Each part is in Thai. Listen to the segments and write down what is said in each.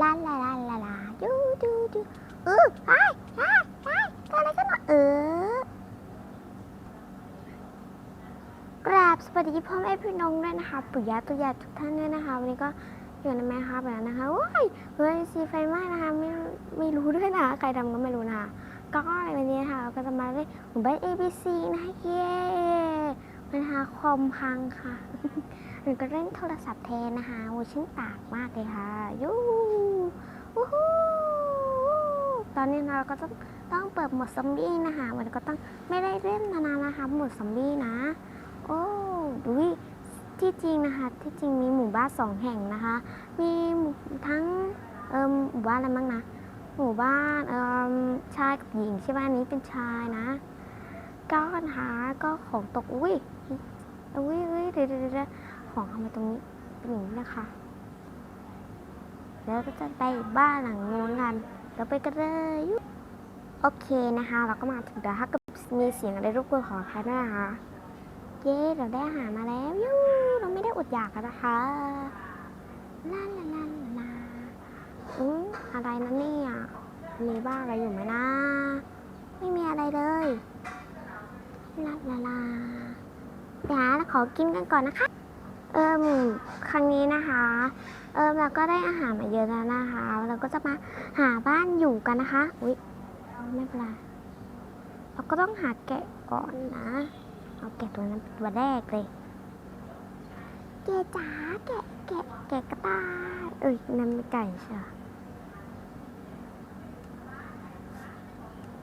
ลาลาลาลาลาดูดูดูเออไปไปไปเกิดอะไรขึ้นวะเออกราบสวัสดีพ่อแม่พี่น้องด้วยนะคะปุยยาตุยาทุกท่านด้วยนะคะ วันนี้ก็อยู่ในแม่ครับแล้วนะคะว้ายเฮ้ยซีไฟไหม้นะคะไม่ไม่รู้ด้วยนะใครทำก็ไม่รู้นะคะก็ในวันนี้นะคะเราก็จะมาเล่นหมู่บ้าน ABC นะคะเย้มันหาคอมพังค่ะ หนูก็เล่นโทรศัพท์แทนนะคะโอ้ชื่นปากมากเลยค่ะ ยูวู้ฮู้ตอนนี้เราก็ต้องต้องเปิดโหมดซอมบี้นะคะมันก็ต้องไม่ได้เล่นนานๆนะคะโหมดซอมบี้นะ โอ้ดูดิที่จริงนะคะ ที่จริงมีหมู่บ้านสองแห่งนะคะ มีทั้งเอิมหมู่บ้านอะไรบ้างนะ หมู่บ้านเอิมชายกับหญิงใช่ไหมอันนี้เป็นชายนะ ก็นะคะก็ของตกอุ้ยอุ้ยอุ้ยเดี๋ยวเดี๋ยวเดี๋ยว ของทำไมาตรงนี้เป็นอย่างนี้นะคะ แล้วก็จะไปบ้านหลังนู้นกันเดี๋ยวไปกันเลยโอเคนะคะ เราก็มาถึงแล้วถ้ากิดมีเสียงอะไรรบกวนขออภัยด้วยนะคะเย้เราได้อาหารมาแล้วยูเราไม่ได้อดอยากนะคะลาลาลาลาอืมอะไรนะเนี่ยมีบ้าอะไรอยู่ไหมนะ ไม่มีอะไรเลยลาลาลาเดี๋ยวเราขอกินกันก่อนนะคะ เอิมครั้งนี้นะคะ เอิมเราก็ได้อาหารมาเยอะแล้วนะคะ เราก็จะมาหาบ้านอยู่กันนะคะ อุ๊ยไม่เป็นไรเราก็ต้องหาแกะก่อนนะ เอาแกะตัวนั้นเป็นตัวแรกเลย แกะจ๋าแกะแกะแกะกระต่ายเอ้ยนั่นไม่ไก่ใช่ไหม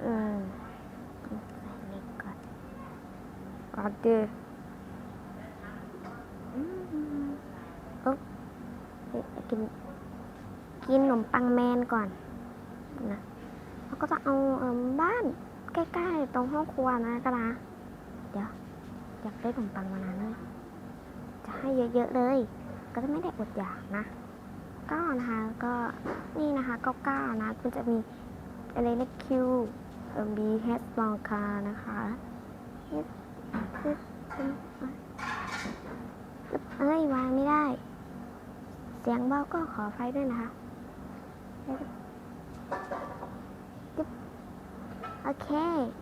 อืมใส่เล็กก่อนก่อนดือืมเอ๊บเอ๊ะ กิน กินขนมปังแมนก่อนนะแล้วก็จะเอาเอบ้านใกล้ๆตรงห้องครัวนะก็นะเดี๋ยวอยากได้ขนมปังมานานเลยจะให้เยอะๆเลย ก็จะไม่ได้อดอยากนะก็นะคะก็นี่นะคะก็เก้านะมันจะมีอะไรนะคิวเอ่อ B H ลองคานะคะเอ้ยวางไม่ได้ เสียงเบาก็ขอไฟด้วยนะคะโอเค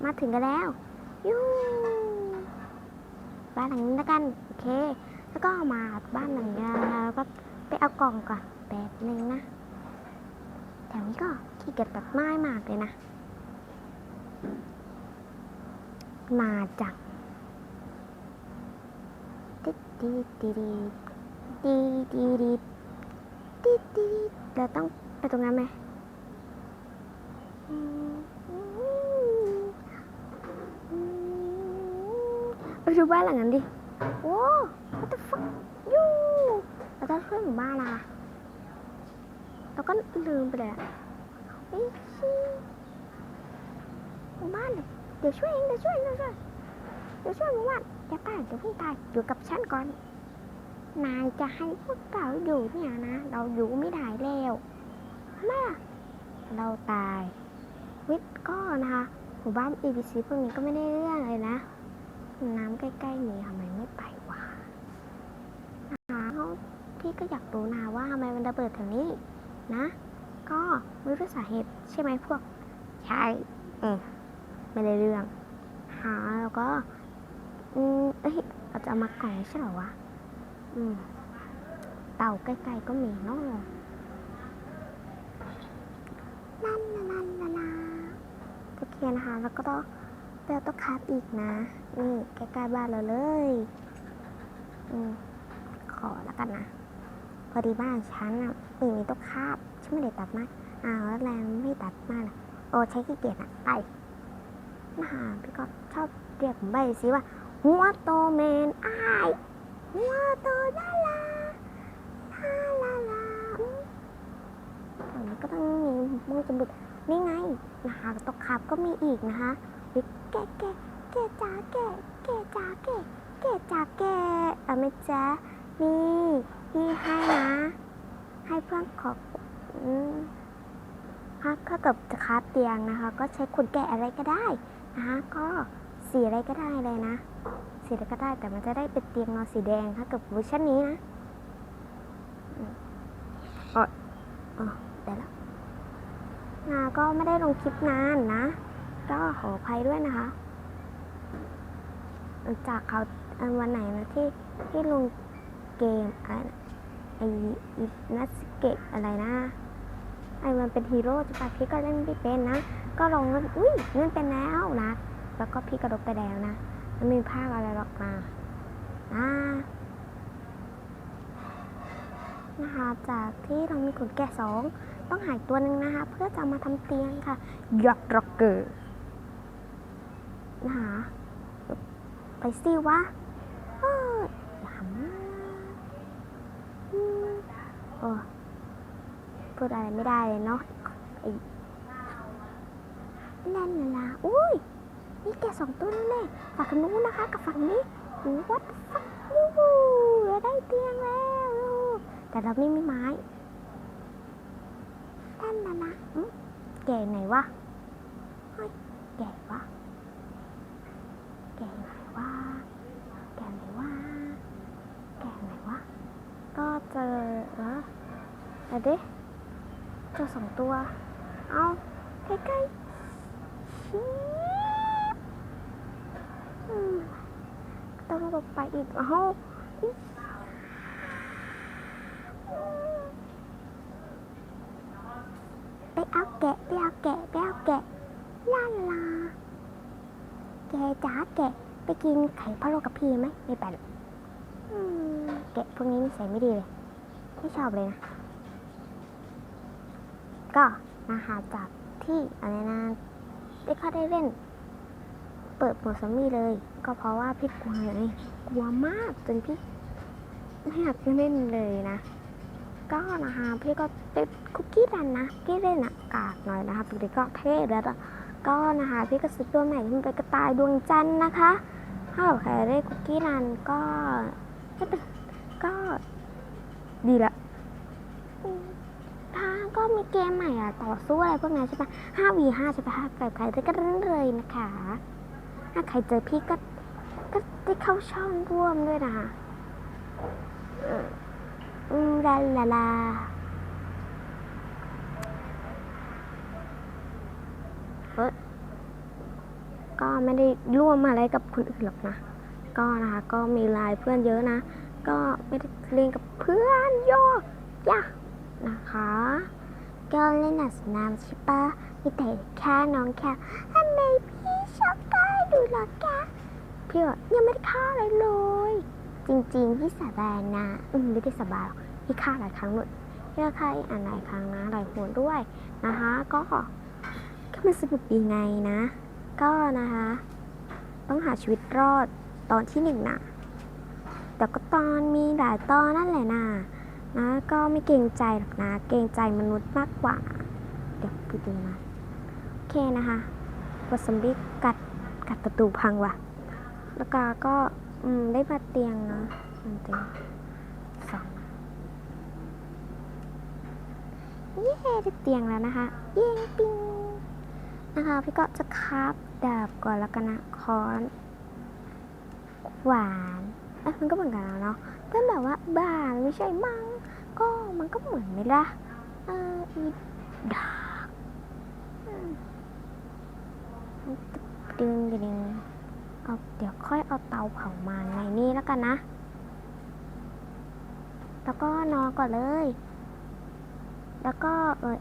มาถึงกันแล้วยูบ้านหลังนี้แล้วกัน โอเค แล้วก็มาบ้านหลังนี้แล้วก็ไปเอากล่องก่อนแบบนึงนะแถวนี้ก็ขี้เกียจตัดไม้มากเลยนะ มาจังติดดีดีดีดีดีดี ดีดีเราต้องไปตรงนั้นไหมอืมอืมอืมไปดูบ้านหลังนั้นดิ โอ้ what the fuck ยูเราต้องช่วยหมู่บ้านละเราก็ลืมไปเลยอะเอ้ยชิหมู่บ้านเนี่ยเดี๋ยวช่วยเองเดี๋ยวช่วยเองเดี๋ยวช่วยเดี๋ยวช่วยหมู่บ้านอย่าตายเดี๋ยวเพิ่งตายอยู่กับฉันก่อน นายจะให้พวกเราอยู่เนี่ยนะ เราอยู่ไม่ได้แล้วทำไมอะเราตาย วิทย์ก็นะคะหมู่บ้าน ABC พวกนี้ก็ไม่ได้เรื่องเลยนะ น้ำใกล้ๆนี้ทำไมไม่ไปวะนะคะพี่ก็อยากรู้นะว่าทำไมมันระเบิดแถวนี้นะ ก็ไม่รู้สาเหตุใช่ไหมพวก ใช่เออไม่ได้เรื่องหาแล้วก็ อืมเอ้ยเราจะเอามาก่อนใช่หรอวะ เต่าใกล้ๆก็มีเนาะลันลาลันลาลาโอเคนะคะ แล้วก็ต้องเปลต้องคาบอีกนะ นี่ใกล้ๆบ้านเราเลย อืมขอแล้วกันนะ พอดีบ้านฉันอะม่มีโต๊ะคาบฉันไม่ได้ตัดไม้อ้าวแล้วแรงไม่ตัดไม้ล่ะโอ้ใช้ขี้เกียจอะไปนะคะพี่ก็ชอบเรียกผมใบสิว่าหัวโตเมนอ้าย หัวโตลาลาลาลาลาอืมแถวนี้ก็ต้องมีมือสมุดนี่ไงนะคะตกขับก็มีอีกนะคะแกะแกะแกะจ้าแกะแกะจ้าแกะแกะจ้าแกะเอาไหมจ๊ะนี่พี่ให้นะ ให้เพื่อนขอบอืมถ้าถ้าเกิดจะคาเตียงนะคะ ก็ใช้ขนแกะอะไรก็ได้นะคะก็สีอะไรก็ได้เลยนะ สีอะไรก็ได้ แต่มันจะได้เป็นเตียงนอนสีแดงถ้าเกิดเวอร์ชันนี้นะอ๋ออ๋อแตได้แล้วนาก็ไม่ได้ลงคลิปนานนะ ก็ขออภัยด้วยนะคะ จากเขาวันไหนนะที่ที่ลงเกมอะไรไออินัสเกะอะไรนะไอมันเป็นฮีโร่จะปะพี่ก็เล่นไม่เป็นนะ ก็ลองเล่นอุ้ยเล่นเป็นแล้วนะ แล้วก็พี่กระดกไปแล้วนะ ไมมีภาคอะไรหรอกนะนะนะคะจากที่เรามีขนแกะสองต้องหายตัวหนึ่งนะคะ เพื่อจะมาทำเตียงค่ะยอดร็อกเกอร์นะคะไปสิวะออหำอืมโอ้พูดอะไรไม่ได้เลยเนาะไอ้นั่นล่ะอุ้ย นี่แกสองตัวนั่นแหละฝั่งนู้นนะคะ กับฝั่งนี้วัดฟักยูเราได้เตียงแล้วลูกแต่เราไม่มีไม้นั่นนะนะแกไหนวะแกวะแกไหนวะแกไหนวะแกไหนวะก็เจอเหรอเดี๋ยวดิเจอสองตัว เอาใกล้ๆชี้ อืมต้องลง ไปอีกเอ้าไปเอาแกะไปเอาแกะไปเอาแกะลาลาแกจ๋าแกะไปกินไข่พะโล้กับพี่ไหมไม่ไปหรอกอืมแกะพวกนี้นิสัยไม่ดีเลย ไม่ชอบเลยนะ ก็นะคะจากที่อะไรนะได้เข้าได้เล่น เปิดหมดซอมบี้เลย ก็เพราะว่าพี่กลัวไง กลัวมากจนพี่ไม่อยากจะเล่นเลยนะ ก็นะคะพี่ก็ติดคุกกี้รันนะพี่เล่นอะกากหน่อยนะคะปกติก็เท่แล้วก็นะคะพี่ก็ซื้อตัวใหม่ที่มันเป็นกระต่ายดวงจันทร์นะคะถ้าใครได้คุกกี้รันก็ไม่เป็นก็ดีละถ้าก็มีเกมใหม่อะต่อสู้อะไรพวกนั้นใช่ปะ5 v 5ใช่ปะกับใครได้ก็เล่นเลยนะคะ ถ้าใครเจอพี่ก็ ก็ได้เข้าช่องร่วมด้วยนะอืมอืมลาลาลาเฮ้ยก็ไม่ได้ร่วมอะไรกับคนอื่นหรอกนะ ก็นะคะ ก็มีไลน์เพื่อนเยอะนะ ก็ไม่ได้เล่นกับเพื่อนโยกยะนะคะ ก็เล่นหนังสนามใช่ปะมีแต่แค่น้องแค่ทำไมพี่ชอบได้ดูหรอแก พี่บอกยังไม่ได้ฆ่าอะไรเลย จริงๆ พี่สาบานนะ อืมไม่ได้สาบานหรอกพี่ฆ่าหลายครั้งเลยพี่ฆ่าอีกอันหลายครั้งนะหลายหนด้วยนะคะ ก็ก็มันสนุกดีไงนะ ก็นะคะ ต้องหาชีวิตรอดตอนที่หนึ่งนะแต่ก็ตอนมีหลายตอนนั่นแหละนะนะก็ไม่เกรงใจหรอกนะ เกรงใจมนุษย์มากกว่า เดี๋ยวไปดูนะ โอเคนะคะวัดซอมบี้กัดกัดประตูพังว่ะ แล้วก็ก็อืมได้มาเตียงนะมันเตียงสองเย้ได้เตียงแล้วนะคะ เย้ปิงนะคะพี่ก็จะคาบดาบก่อนแล้วกันนะค้อนขวานเอ้ยมันก็เหมือนกันแล้วเนาะแต่แบบว่าบ้าไม่ใช่มั้งก็มันก็เหมือนไหมล่ะเอออีดาบอืมดึงดึง เอาเดี๋ยวค่อยเอาเตาเผามาในนี่แล้วกันนะ แล้วก็นอนก่อนเลย แล้วก็เออ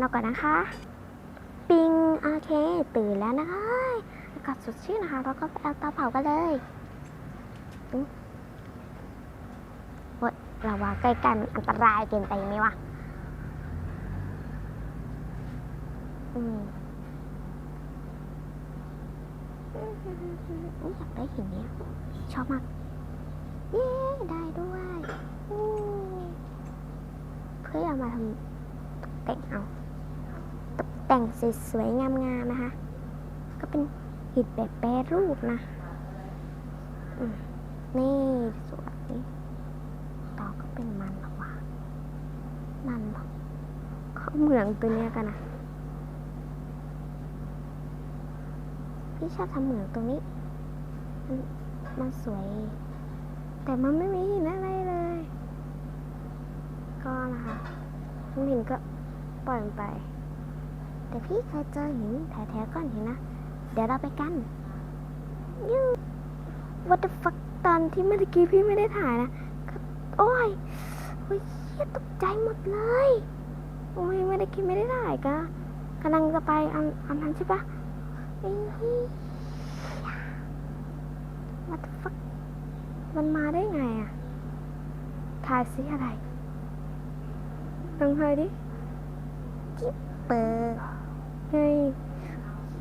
นอนก่อนนะคะ ปิงโอเค ตื่นแล้วนะคะอากาศสดชื่นนะคะ แล้วก็ไปเอาเตาเผากันเลยอุ๊ยโอ๊ยเราว่าใกล้ๆมันอันตรายเกินไปไหมวะ อืม อุ๊ยอยากได้หินเนี้ยชอบมากเย้ได้ด้วยอู้เพื่อเอามาทำตกแต่งเอาตกแต่งสวยๆงามๆนะคะ ก็เป็นหินแบบแปรรูปนะนี่สวยต่อก็เป็นมันหรอวะมันหรอเขาเหมืองตัวเนี้ยกันนะ พี่ชอบทำเหมืองตรงนี้ มันมันสวย แต่มันไม่มีหินอะไรเลย ก็นะคะไม่เห็นก็ปล่อยมันไป แต่พี่เคยเจอหินแถวๆก้อนหินนะ เดี๋ยวเราไปกันยู what the fuck ตอนที่เมื่อกี้พี่ไม่ได้ถ่ายนะโอ้ยโอ้ยเฮียตกใจหมดเลย โอ้ยไม่ได้คิดไม่ได้ถ่ายก็กำลังจะไปอันอันนั้นใช่ปะ what the fuck มันมาได้ไงอะถ่ายสิอะไรลองถ่ายดิจิ๊บเปิดเฮ้ย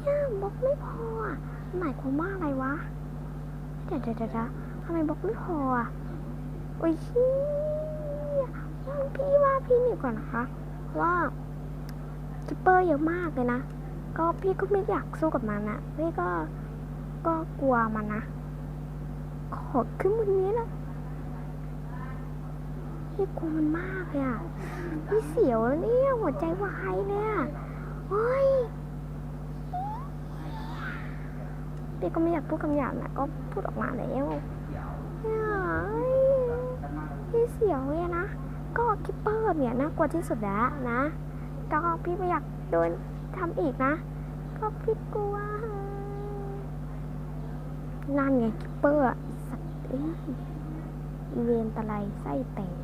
ย่าบล็อกไม่พออะหมายความว่าอะไรวะ เดี๋ยวเดี๋ยวเดี๋ยวทำไมบล็อกไม่พออะโอ้ยเฮียพี่ว่าพี่หนีก่อนนะคะ ว่าซูเปอร์เยอะมากเลยนะ ก็พี่ก็ไม่อยากสู้กับมันนะพี่ก็ก็กลัวมันนะ ขอขึ้นบนนี้นะพี่กลัวมันมากเลยอะพี่เสียวแล้วเนี่ยหัวใจวายเลยอะโอ้ยพี่ก็ไม่อยากพูดคำหยาบนะก็พูดออกมาแล้วเฮ้ยพี่เสียวเลยนะก็คิปเปอร์เนี่ยน่ากลัวที่สุดแล้วนะก็พี่ไม่อยากโดนทำอีกนะ ก็พี่กลัวนั่นไงคิปเปอร์อะสัตว์เอ้ยอีเวนตะไลไส้แตก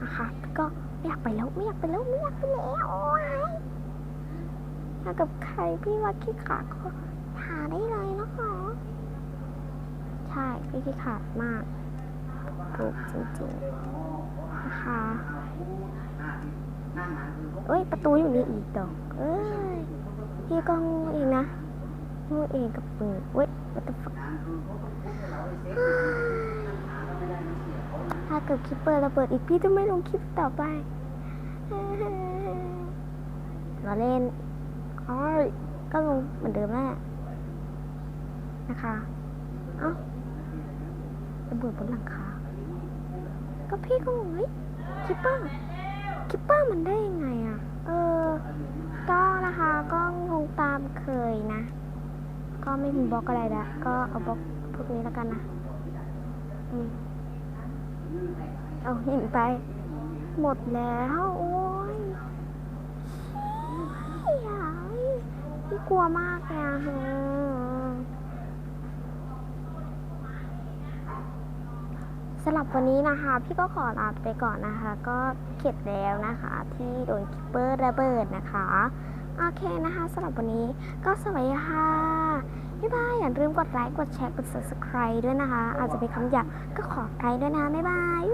นะคะก็ไม่อยากไปแล้วไม่อยากไปแล้วไม่อยากไปแล้วโอ้ยถ้ากับใครพี่ว่าขี้ขาดก็หาได้เลยนะคะใช่พี่ขี้ขาดมากถูกจริงๆนะคะเอ้ยประตูอยู่นี่อีกดอกเอ้ย พี่ก็งูเองนะงูเองกับมือเว้ย what the fuck ถ้าเกิดคลิปเปิดระเบิดอีกพี่จะไม่ลงคลิปต่อไปเราเล่นอ๋อก็ลงเหมือนเดิมแหละนะคะ เอ้าระเบิดบนหลังคา ก็พี่ก็งงเฮ้ยคิปเปอร์คิปเปอร์มันได้ยังไงอะ เออ ก็นะคะก็คงตามเคยนะ ก็ไม่มีบล็อกอะไรละก็เอาบล็อกพวกนี้แล้วกันนะอืมเอาหินไป หมดแล้วโอ้ยเฮียพี่กลัวมากเลยอะฮะ สำหรับวันนี้นะคะ พี่ก็ขอลาไปก่อนนะคะ ก็เข็ดแล้วนะคะ ที่โดนคิปเปอร์ระเบิดนะคะ โอเคนะคะสำหรับวันนี้ก็สวัสดีค่ะบ๊ายบายอย่าลืมกดไลค์กดแชร์กด subscribe ด้วยนะคะ อาจจะเป็นคำหยาบก็ขอไลค์ด้วยนะบ๊ายบาย